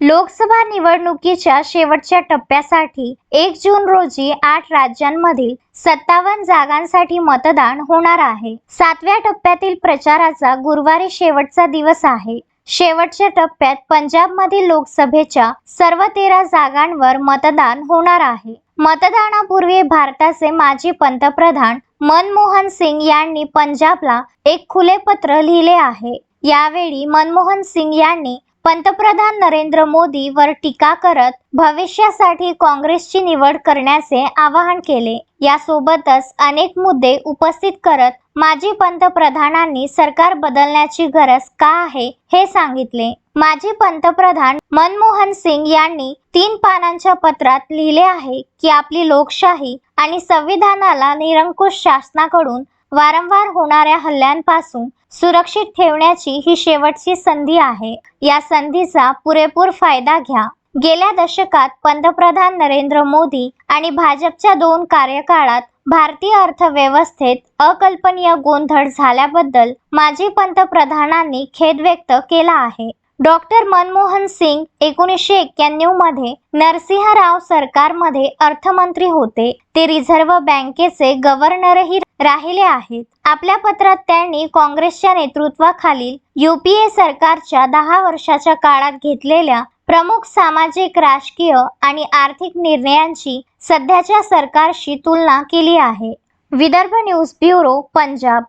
लोकसभा निवडणुकीच्या शेवटच्या टप्प्यासाठी एक जून रोजी आठ राज्यांमधील सत्तावन्न जागांसाठी मतदान होणार आहे. सातव्या टप्प्यातील प्रचाराचा गुरुवारी शेवटचा दिवस आहे. शेवटच्या टप्प्यात पंजाबमधील लोकसभेच्या सर्व तेरा जागांवर मतदान होणार आहे. मतदानापूर्वी भारताचे माजी पंतप्रधान मनमोहन सिंग यांनी पंजाबला एक खुले पत्र लिहिले आहे. यावेळी मनमोहन सिंग यांनी पंतप्रधान नरेंद्र मोदी वर टीका करत भविष्यासाठी काँग्रेसची निवड करण्याचे आवाहन केले. यासोबतच अनेक मुद्दे उपस्थित करत माजी पंतप्रधानांनी सरकार बदलण्याची गरज का आहे हे सांगितले. माजी पंतप्रधान मनमोहन सिंग यांनी तीन पानांच्या पत्रात लिहिले आहे की आपली लोकशाही आणि संविधानाला निरंकुश शासनाकडून वारंवार होणाऱ्या हल्ल्यांपासून सुरक्षित ठेवण्याची ही शेवटची संधी आहे. या संधीचा पुरेपूर फायदा घ्या. गेल्या दशकात पंतप्रधान नरेंद्र मोदी आणि भाजपच्या दोन कार्यकाळात भारतीय अर्थव्यवस्थेत अकल्पनीय गोंधळ झाल्याबद्दल माजी पंतप्रधानांनी खेद व्यक्त केला आहे. डॉक्टर मनमोहन सिंग एकोणीसशे एक्क्याण्णवमध्ये नरसिंहराव सरकारमध्ये अर्थमंत्री होते. ते रिझर्व्ह बँकेचे गव्हर्नरही राहिले आहेत. आपल्या पत्रात त्यांनी काँग्रेसच्या नेतृत्वाखालील युपीए सरकारच्या दहा वर्षाच्या काळात घेतलेल्या प्रमुख सामाजिक राजकीय आणि आर्थिक निर्णयांची सध्याच्या सरकारशी तुलना केली आहे. Vidarbha news bureau Punjab.